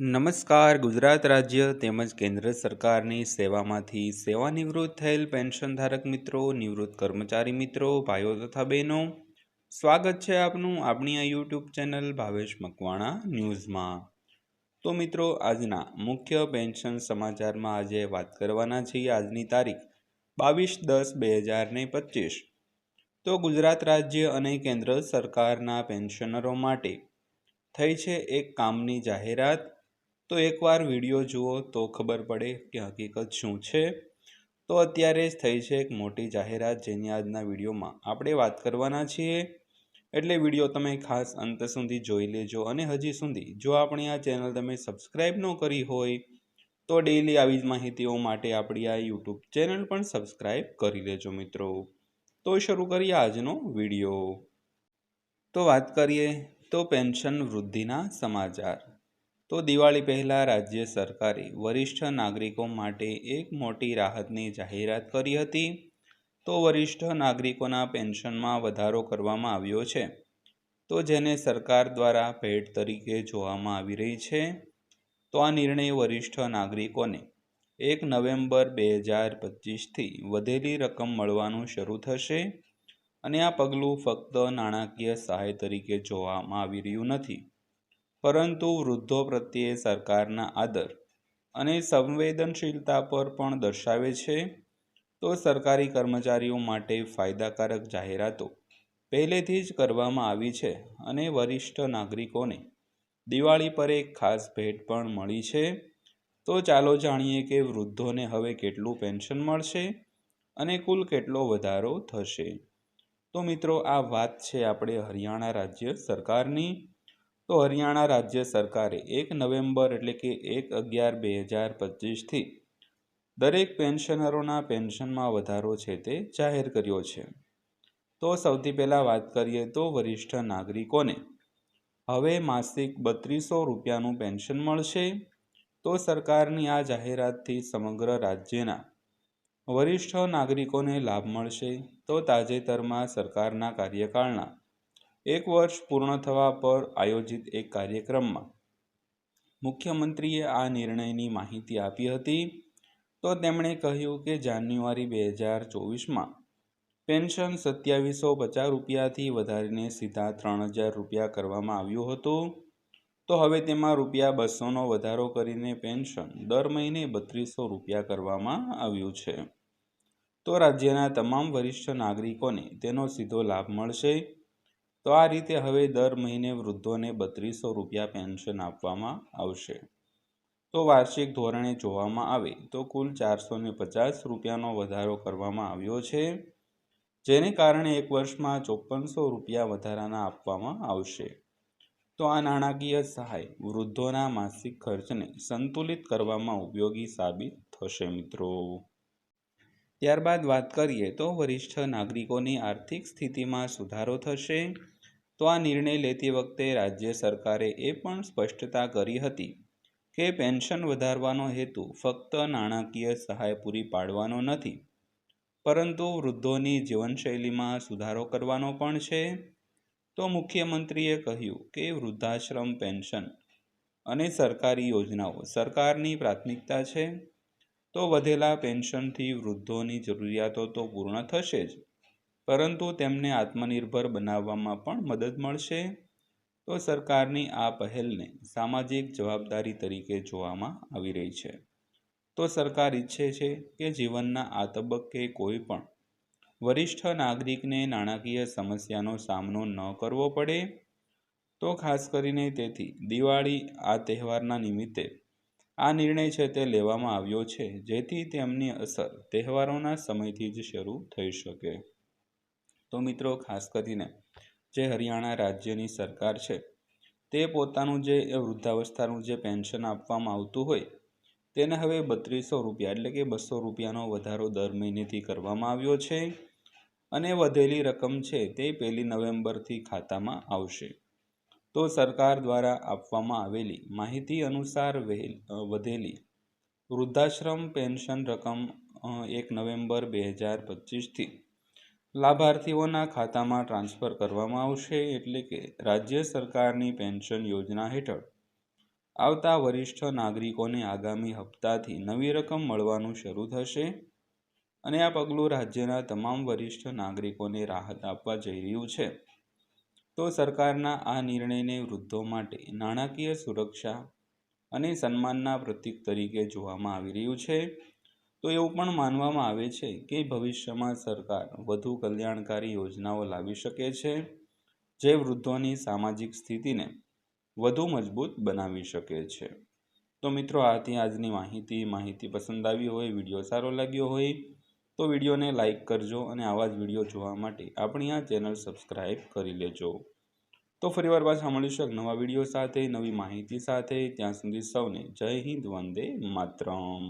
નમસ્કાર, ગુજરાત રાજ્ય તેમજ કેન્દ્ર સરકારની સેવામાંથી સેવાનિવૃત્ત થયેલ પેન્શનધારક મિત્રો, નિવૃત્ત કર્મચારી મિત્રો, ભાઈઓ તથા બહેનો, સ્વાગત છે આપનું આપણી આ યુટ્યુબ ચેનલ ભાવેશ મકવાણા ન્યૂઝમાં. તો મિત્રો, આજના મુખ્ય પેન્શન સમાચારમાં આજે વાત કરવાના છીએ આજની તારીખ બાવીસ દસ બે હજાર ને પચીસ. તો ગુજરાત રાજ્ય અને કેન્દ્ર સરકારના પેન્શનરો માટે થઈ છે એક કામની જાહેરાત. તો એકવાર વીડિયો જુઓ તો ખબર પડે કે હકીકત શું છે. તો અત્યારે જ થઈ છે એક મોટી જાહેરાત જેની આજના વિડીયોમાં આપણે વાત કરવાના છીએ. એટલે વીડિયો તમે ખાસ અંત સુધી જોઈ લેજો અને હજી સુધી જો આપણી આ ચેનલ તમે સબસ્ક્રાઈબ ન કરી હોય તો ડેઈલી આવી જ માહિતીઓ માટે આપણી આ યુટ્યુબ ચેનલ પણ સબસ્ક્રાઈબ કરી લેજો મિત્રો. તો શરૂ કરીએ આજનો વીડિયો. તો વાત કરીએ તો પેન્શન વૃદ્ધિના સમાચાર. તો દિવાળી પહેલાં રાજ્ય સરકારે વરિષ્ઠ નાગરિકો માટે એક મોટી રાહતની જાહેરાત કરી હતી. તો વરિષ્ઠ નાગરિકોના પેન્શનમાં વધારો કરવામાં આવ્યો છે. તો જેને સરકાર દ્વારા ભેટ તરીકે જોવામાં આવી રહી છે. તો આ નિર્ણય વરિષ્ઠ નાગરિકોને એક નવેમ્બર બે હજાર પચીસથી વધેલી રકમ મળવાનું શરૂ થશે અને આ પગલું ફક્ત નાણાકીય સહાય તરીકે જોવામાં આવી રહ્યું નથી. પરંતુ વૃદ્ધો પ્રત્યે સરકારના આદર અને સંવેદનશીલતા પર પણ દર્શાવે છે, તો સરકારી કર્મચારીઓ માટે ફાયદાકારક જાહેરાતો પહેલેથી જ કરવામાં આવી છે અને વરિષ્ઠ નાગરિકોને દિવાળી પર એક ખાસ ભેટ પણ મળી છે. તો ચાલો જાણીએ કે વૃદ્ધોને હવે કેટલું પેન્શન મળશે અને કુલ કેટલો વધારો થશે. તો મિત્રો, આ વાત છે આપણે હરિયાણા રાજ્ય સરકારની. તો હરિયાણા રાજ્ય સરકારે એક નવેમ્બર એટલે કે એક અગિયાર બે હજાર પચીસથી દરેક પેન્શનરોના પેન્શનમાં વધારો છે તે જાહેર કર્યો છે. તો સૌથી પહેલાં વાત કરીએ તો વરિષ્ઠ નાગરિકોને. હવે માસિક બત્રીસો રૂપિયાનું પેન્શન મળશે. તો સરકારની આ જાહેરાતથી સમગ્ર રાજ્યના વરિષ્ઠ નાગરિકોને લાભ મળશે. તો તાજેતરમાં સરકારના કાર્યકાળના એક વર્ષ પૂર્ણ થવા પર આયોજિત એક કાર્યક્રમમાં મુખ્યમંત્રીએ આ નિર્ણયની માહિતી આપી હતી. તો તેમણે કહ્યું કે જાન્યુઆરી બે હજાર ચોવીસમાં પેન્શન સત્યાવીસો પચાસ રૂપિયાથી વધારીને સીધા ત્રણ હજાર રૂપિયા કરવામાં આવ્યું હતું. તો હવે તેમાં રૂપિયા બસોનો વધારો કરીને પેન્શન દર મહિને બત્રીસો રૂપિયા કરવામાં આવ્યું છે. તો રાજ્યના તમામ વરિષ્ઠ નાગરિકોને તેનો સીધો લાભ મળશે. તો આ રીતે હવે દર મહિને વૃદ્ધોને બત્રીસો રૂપિયા પેન્શન આપવામાં આવશે. તો વાર્ષિક ધોરણે જોવામાં આવે તો કુલ ચારસો પચાસ રૂપિયાનો વધારો કરવામાં આવ્યો છે, જેને કારણે એક વર્ષમાં ચોપનસો રૂપિયા વધારાના આપવામાં આવશે. તો આ નાણાકીય સહાય વૃદ્ધોના માસિક ખર્ચને સંતુલિત કરવામાં ઉપયોગી સાબિત થશે મિત્રો. ત્યારબાદ વાત કરીએ તો વરિષ્ઠ નાગરિકોની આર્થિક સ્થિતિમાં સુધારો થશે. તો આ નિર્ણય લેતી વખતે રાજ્ય સરકારે એ પણ સ્પષ્ટતા કરી હતી કે પેન્શન વધારવાનો હેતુ ફક્ત નાણાકીય સહાય પૂરી પાડવાનો નથી. પરંતુ વૃદ્ધોની જીવનશૈલીમાં સુધારો કરવાનો પણ છે. તો મુખ્યમંત્રીએ કહ્યું કે વૃદ્ધાશ્રમ પેન્શન અને સરકારી યોજનાઓ સરકારની પ્રાથમિકતા છે. તો વધેલા પેન્શનથી વૃદ્ધોની જરૂરિયાતો તો પૂર્ણ થશે જ. પરંતુ તેમને આત્મનિર્ભર બનાવવામાં પણ મદદ મળશે? તો સરકારની આ પહેલને સામાજિક જવાબદારી તરીકે જોવામાં આવી રહી છે. તો સરકાર ઈચ્છે છે કે જીવનના આ તબક્કે કોઈ પણ વરિષ્ઠ નાગરિકને નાણાકીય સમસ્યાનો સામનો ન કરવો પડે. તો ખાસ કરીને તેથી દિવાળી આ તહેવારના નિમિત્તે આ નિર્ણય છે તે લેવામાં આવ્યો છે, જેથી તેમની અસર તહેવારોના સમયથી જ શરૂ થઈ શકે. તો મિત્રો, ખાસ કરીને જે હરિયાણા રાજ્યની સરકાર છે, તે પોતાનું જે વૃદ્ધાવસ્થાનું જે પેન્શન આપવામાં આવતું હોય, તેને હવે બત્રીસો રૂપિયા એટલે કે બસો રૂપિયાનો વધારો દર મહિનેથી કરવામાં આવ્યો છે અને વધેલી રકમ છે તે પહેલી નવેમ્બરથી ખાતામાં આવશે. તો સરકાર દ્વારા આપવામાં આવેલી માહિતી અનુસાર વધેલી વૃદ્ધાશ્રમ પેન્શન રકમ એક નવેમ્બર બે હજાર પચીસથી લાભાર્થીઓના ખાતામાં ટ્રાન્સફર કરવામાં આવશે એટલે કે રાજ્ય સરકારની પેન્શન યોજના હેઠળ આવતા વરિષ્ઠ નાગરિકોને આગામી હપ્તાથી નવી રકમ મળવાનું શરૂ થશે અને આ પગલું રાજ્યના તમામ વરિષ્ઠ નાગરિકોને રાહત આપવા જઈ રહ્યું છે. તો સરકારના આ નિર્ણયને વૃદ્ધો માટે નાણાકીય સુરક્ષા અને સન્માનના પ્રતીક તરીકે જોવામાં આવી રહ્યું છે. તો એવું પણ માનવામાં આવે છે કે ભવિષ્યમાં સરકાર વધુ કલ્યાણકારી યોજનાઓ લાવી શકે છે, જે વૃદ્ધોની સામાજિક સ્થિતિને વધુ મજબૂત બનાવી શકે છે. તો મિત્રો, આથી આજની માહિતી માહિતી પસંદ આવી હોય, વીડિયો સારો લાગ્યો હોય તો વિડીયોને લાઇક કરજો અને આવા જ વીડિયો જોવા માટે આપણી આ ચેનલ સબસ્ક્રાઈબ કરી લેજો. તો ફરીવાર પાછા મળીશું નવા વીડિયો સાથે, નવી માહિતી સાથે. ત્યાં સુધી સૌને જય હિન્દ, વંદે માતરમ.